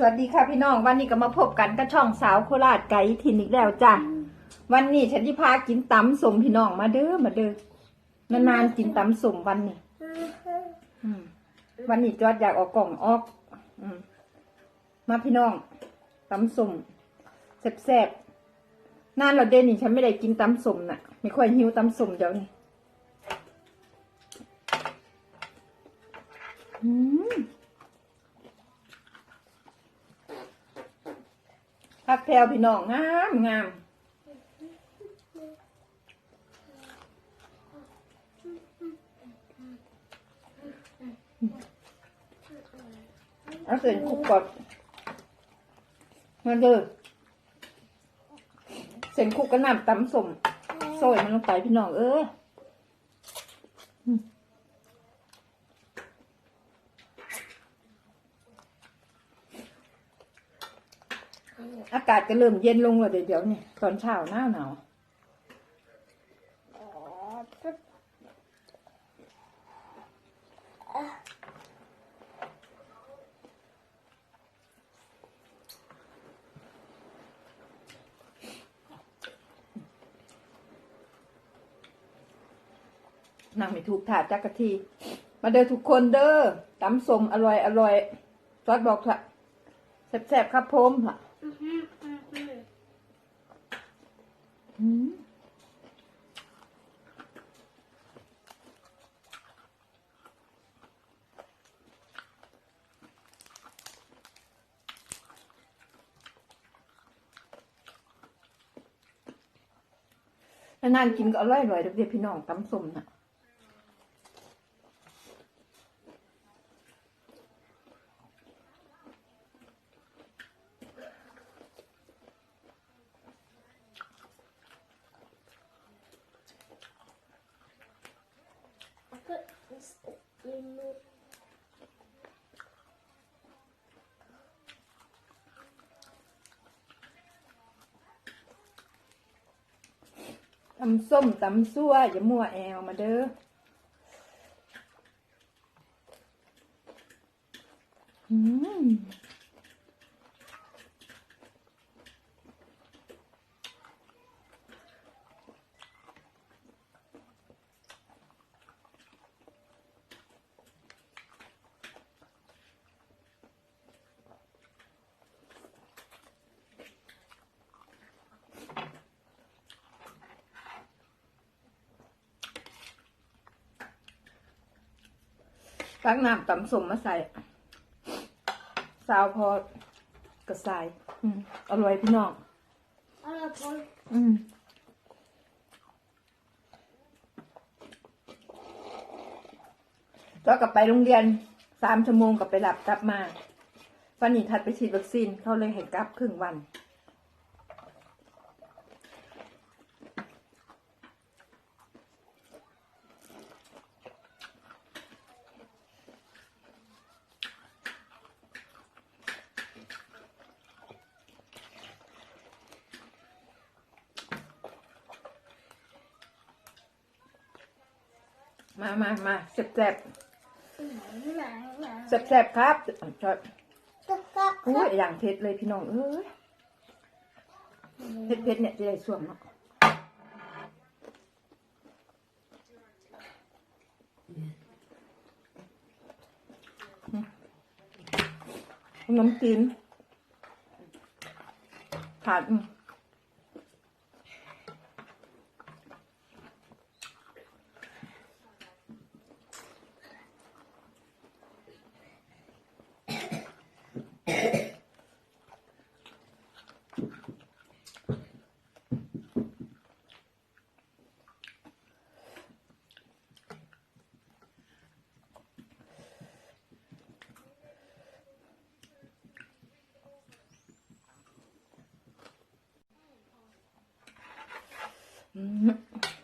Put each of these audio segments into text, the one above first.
สวัสดีค่ะพี่น้องวันนี้ก็มาพบกันกับช่องสาวโคราชไก่ทินอีกแล้วจ้ะวันนี้ฉันที่พากินตำสมพี่น้องมาเด้อมาเด้อนานๆกินตำสมวันนี้อืมวันนี้จอดอยากออกกล่องออกอืมมาพี่น้องตำสมแซ่บๆนานเราเด่นนี่ฉันไม่ได้กินตำสมน่ะ ไม่ค่อยหิวตำสมเดี๋ยวนี้อืม พักแพลวพี่น้องงามงามเอาเส้นคุกก่อนมาเด้อเส้นคุกก็น้ำตำสมโซยมันลงไปพี่น้องเออ อากาศก็เริ่มเย็นลงแล้วเดี๋ยวเดี๋ยวนี่ตอนเช้าหน้าหนาวนางไม่ถูกถาดจักกะที มาเด้อทุกคนเด้อตำสมอร่อยอร่อยซอสบอกค่ะแซ่บๆครับผมค่ะ อืมนานๆกินก็อร่อยอร่อยเด็กๆพี่น้องตำส้มน่ะ ตำส้มตำซั่วอย่ามั่วแอวมาเด้ออืม ตักน้ำตำส้มมาใส่ซาวพอกระใส่อืมอร่อยพี่น้องอืมแล้วกลับไปโรงเรียนสามชั่วโมงกลับไปหลับกลับมาวันนี้ถัดไปฉีดวัคซีนเขาเลยให้กลับครึ่งวัน มามามาแซ่บแซ่บแซ่บแซ่บครับชอบอุ้ยอย่างเผ็ดเลยพี่น้องเอ้ยเผ็ดเผ็ดเนี่ยจะได้ส่วงเนาะน้ำจิ้มขาด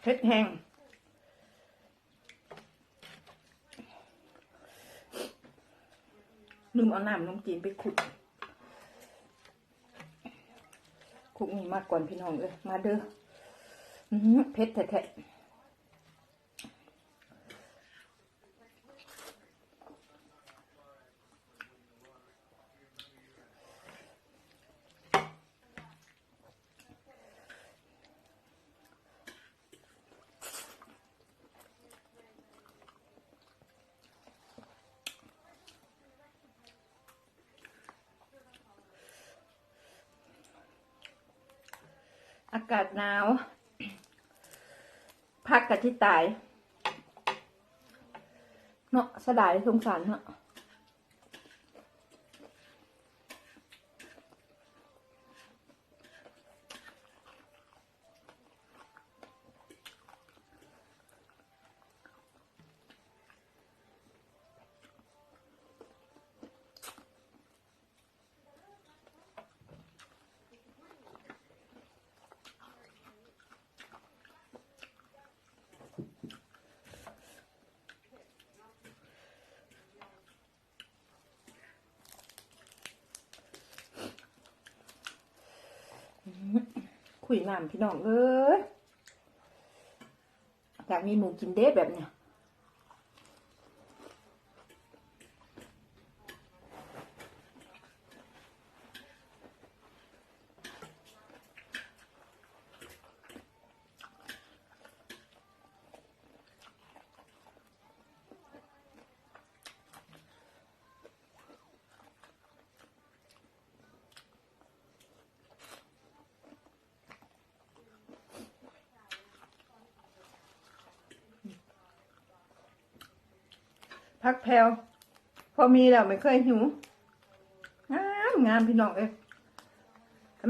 เผ็ดแห้งลืมเอาน้ำน้ำจีนไปขุดขุดนี่มากก่อนพี่น้องเลยมาเด้ออื้อหือเผ็ดแท้ อากาศหนาวพักกับที่ตาย เนาะสดายสงสารเนาะ คุยน้ำพี่น้องเอ้ยอยากมีหมูกินเด้แบบเนี้ย พักแพลวพอมีแล้วไม่เคยหิวงามงามพี่น้องเอ้ย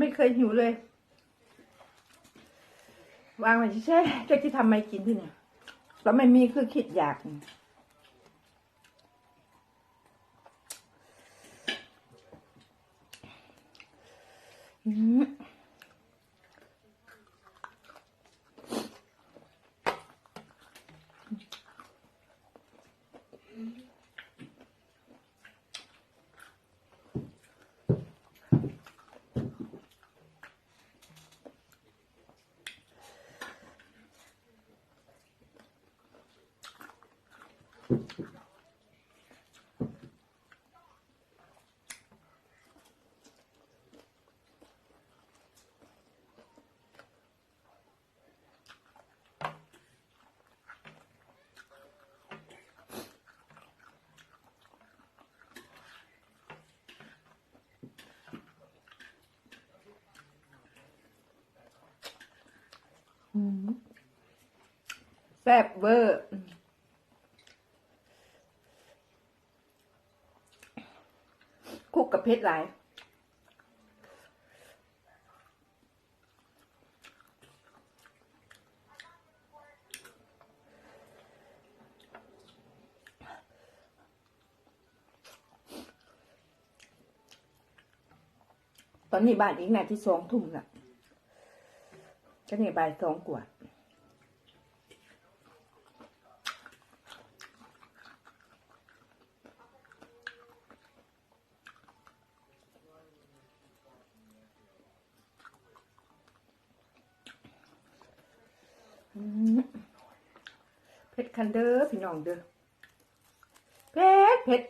ไม่เคยหิวเลย วางไว้ใช่ๆจะที่ทำไม่กินที่เนี่ยแล้วไม่มีคือคิดอยาก แซ่บเวอร์คลุกกับ เพชรหลายตอนนี้บ้านอีกนาที่สองทุ่มละจะนี่บ่ายสองกว่า อืม เผ็ดคันเด้อพี่น้องเด้อเผ็ดเผ็ด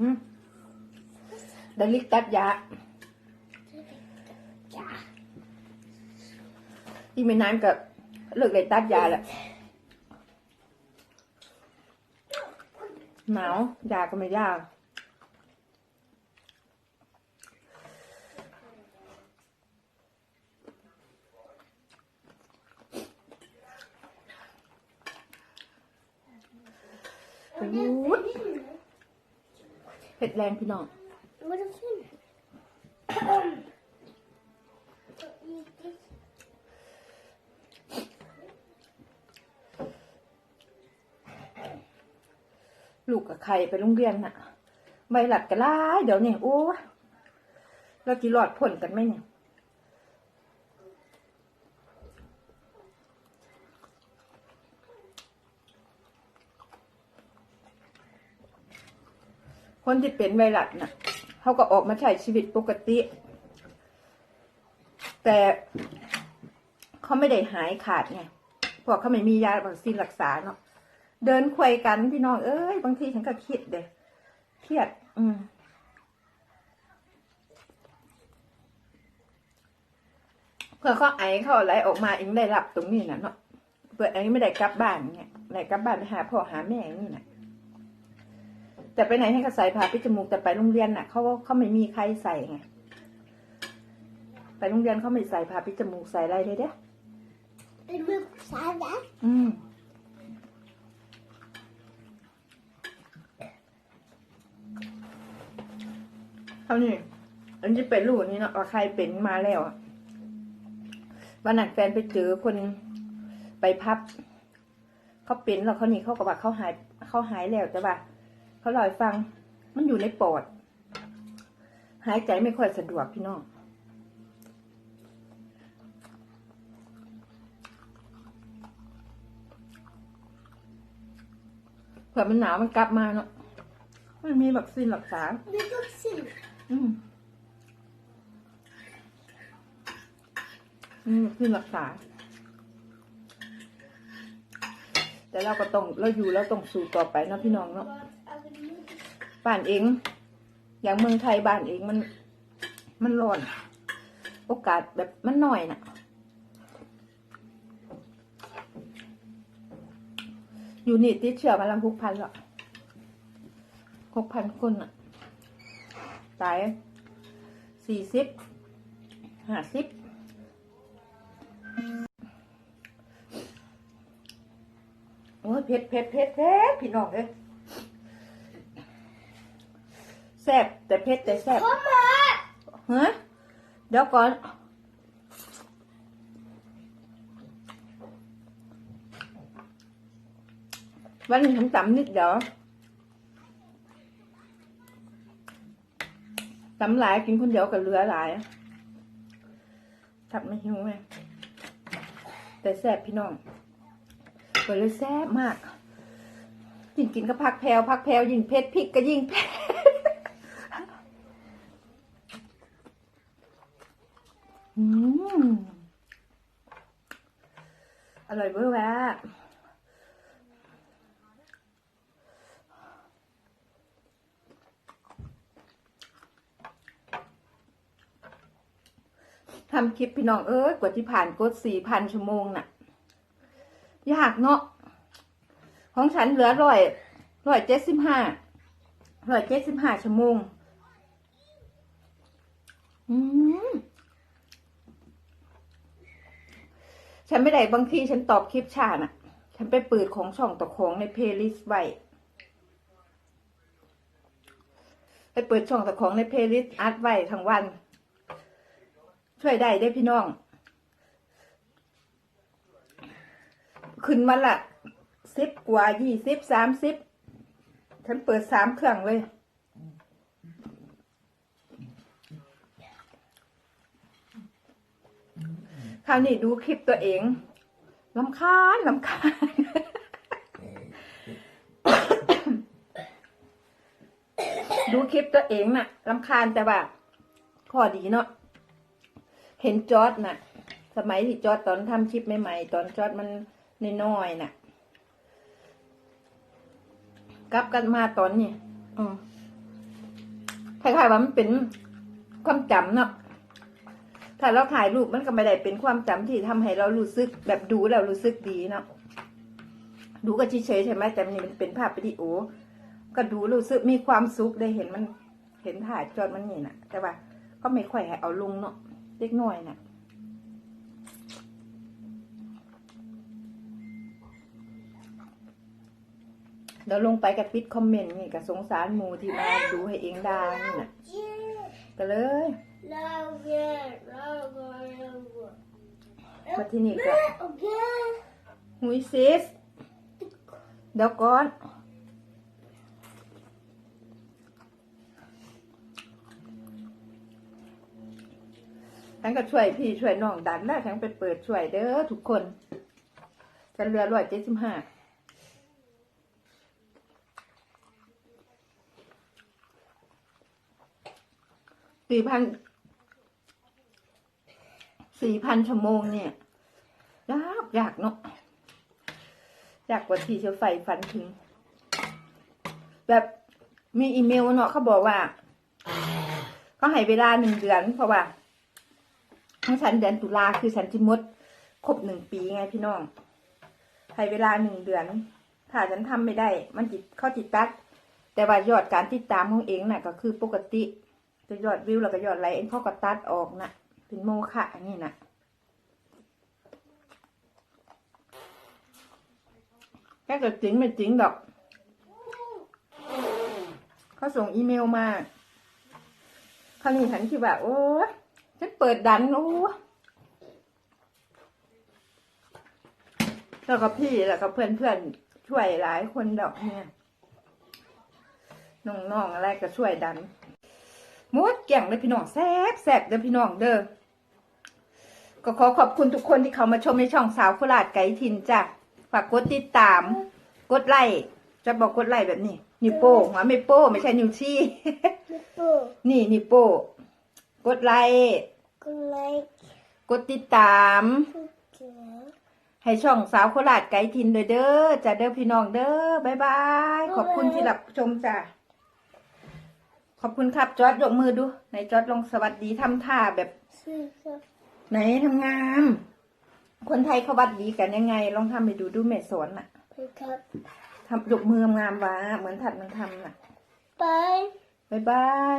อืม ดาลิกตัดยาอีกไม่นานกับเลิกเลยตัดยาแหละหนาวยาก็ไม่ยากโอ้ยเผ็ดแรงพี่น้อง ลูกกับใครไปโรงเรียนน่ะไวรัสก็ร้ายเดี๋ยวนี้โอ้เราจีรอดพ้นกันไหมเนี่ยคนที่เป็นไวรัสน่ะเขาก็ออกมาใช้ชีวิตปกติ แต่เขาไม่ได้หายขาดไงเพราะเขาไม่มียาวัคซีนรักษาเนาะ เดินควยกันพี่น้องเอ้ยบางทีฉันก็คิดเด้เครียด อืมเพื่อเขาไอเขาอะไรออกมาเองได้รับตรงนี้นะเนาะเพื่อไอไม่ได้กลับบ้านไงได้กลับบ้านไปหาพ่อหาแม่อย่างนี่นะแต่ไปไหนให้เขาใส่ผ้าปิดจมูกแต่ไปโรงเรียนน่ะเขาเขาไม่มีใครใส่ไงไปโรงเรียนเขาไม่ใส่ผ้าปิดจมูกใส่อะไรเลยเด้เป็นมือสาวนะอืม เท่านี้ อันนี้เป็นลูกนี่เนาะว่าใครเป็นมาแล้วอะวันนั้นแฟนไปเจอคนไปพับ เขาเป็นแล้วเขานี่เขาก็ว่าเขาหายเขาหายแล้วแต่ว่าเขาล่าให้ฟัง มันอยู่ในปอด หายใจไม่ค่อยสะดวกพี่น้องเผื่อมันหนาวมันกลับมาเนาะมันมีวัคซีนรักษามีทุกสิ่ง อืมอืมคือรักษา แต่เราก็ต้องเราอยู่แล้วต้องสู้ต่อไปนะพี่น้องเนาะบ้านเอง อย่างเมืองไทยบ้านเองมัน มันร้อน โอกาสแบบมันน้อยน่ะอยู่นี่ติดเชื้อมาแล้วหกพันละหกพันคนอะ ตายสี่สิบห้าสิบโอ้ยเผ็ดเผ็ดเผ็ดเผ็ดพี่น้องเอ้ยแซ่บแต่เผ็ดแต่แซ่บพ่อมาฮะเดี๋ยวก่อนวันนี้ผมจำนิดเดี๋ยว จำหลายกินคนเดียวกับเหลือหลายทับไม่หิวไงแต่แซ่บพี่น้องก็เลยแซ่บมากกินกินก็พักแพลวพักแพลวยิ่งเผ็ดพริกก็ยิ่งเผ็ดอืมอร่อยเวอร์แวะ ทำคลิปพี่น้องเอ้ยกว่าที่ผ่านกดสี่พันชั่วโมงน่ะ ยากเนาะของฉันเหลือร้อยร้อยเจ็ดสิบห้าร้อยเจ็ดสิบห้าชั่วโมง อืมฉันไม่ได้บางทีฉันตอบคลิปชาน่ะ ฉันไปเปิดของช่องตะของในเพลย์ลิสต์ไว้ไปเปิดช่องตะของในเพลย์ลิสต์อัดไว้ทั้งวัน ช่วยได้ได้พี่น้อง ขึ้นมาละสิบกว่ายี่สิบสามสิบฉันเปิดสามเครื่องเลยคราวนี้ดูคลิปตัวเองลำคาญลำคาญดูคลิปตัวเองน่ะลำคาญแต่ว่า ข้อดีเนาะ เห็นจอร์ดน่ะ สมัยที่จอร์ดตอนทำคลิปใหม่ๆตอนจอร์ดมันน้อยๆน่ะ กลับกันมาตอนนี้อืมคล้ายๆว่ามันเป็นความจำเนาะถ้าเราถ่ายรูปมันก็ไม่ได้เป็นความจำที่ทำให้เรารู้สึกแบบดูแล้วรู้สึกดีเนาะดูก็เฉยๆใช่ไหมแต่นี่มันเป็นภาพวิดีโอ ก็ดูรู้สึกมีความสุขได้เห็นมัน เห็นถ่ายจอดมันนี่นะแต่ว่าก็ไม่ค่อยให้เอาลงเนาะ ล็กน้อยนะเดี๋ยวลงไปกับปิดคอมเมนต์นี่กับสงสารหมูที่มาดูให้เองได้นี่นะก็เลยเราเรียนเราเรียมาที่นี่ก็หุยซิสเดี๋ยวก่อน ฉันก็ช่วยพี่ช่วยน้องดันแล้วฉันไปเปิดช่วยเด้อทุกคน ฉันเรือร้อยเจ็ดสิบห้าสี่พันสี่พันชั่วโมงเนี่ยยากยากเนาะยากกว่าที่จะใฝ่ฝันถึง แบบมีอีเมลเนาะเขาบอกว่าเขาให้เวลาหนึ่งเดือนเพราะว่า ของฉันเดือนตุลาคือฉันจิมดครบหนึ่งปีไงพี่น้องให้เวลาหนึ่งเดือน ถ้าฉันทำไม่ได้ มันจิตเข้าจิตตัด แต่ว่ายอดการติดตามของเองน่ะ ก็คือปกติ จะยอดวิวแล้วก็ยอดไลค์เองเขาก็ตัดออกน่ะเป็นโมฆะนี่น่ะแค่เกิดจริงไม่จริงดอกเขาส่งอีเมลมาคราวนี้ฉันคิดว่าโอ้ ยฉันเปิดดันโอ้ยแล้วก็พี่แล้วก็เพื่อนเพื่อนๆช่วยหลายคนดอกเนี่ยน้องๆอะไรก็ช่วยดันหมดเกี่ยงเลยพี่น้องแซ่บแซ่บเด้อพี่น้องเด้อก็ขอขอบคุณทุกคนที่เขามาชมในช่องสาวโคราชไกด์ทินจ้ะฝากกดติดตาม กดไลค์จะบอกกดไลค์แบบนี้นิ้วโป้งหัวไม่โป้ ไม่ใช่นิ้วชี้ลูกปูนี่นิ้วโป้ กดไลค์ กุไลค์กดติดตามกุเขียวให้ช่องสาวโคราชไกด์ทินเลยเด้อจ้ะเด้อพี่น้องเด้อบายบาย ขอบคุณที่รับชมจ้ะขอบคุณครับจอร์ดยกมือดูไหนจอร์ดลองสวัสดีทำท่าแบบสี่ครับไหนทำงาม คนไทยเขาวัดดีกันยังไง ลองทำไปดูดูเมสอนน่ะไปครับทำยกมืองามๆวะเหมือนถัดมันทำน่ะ ไปบายบาย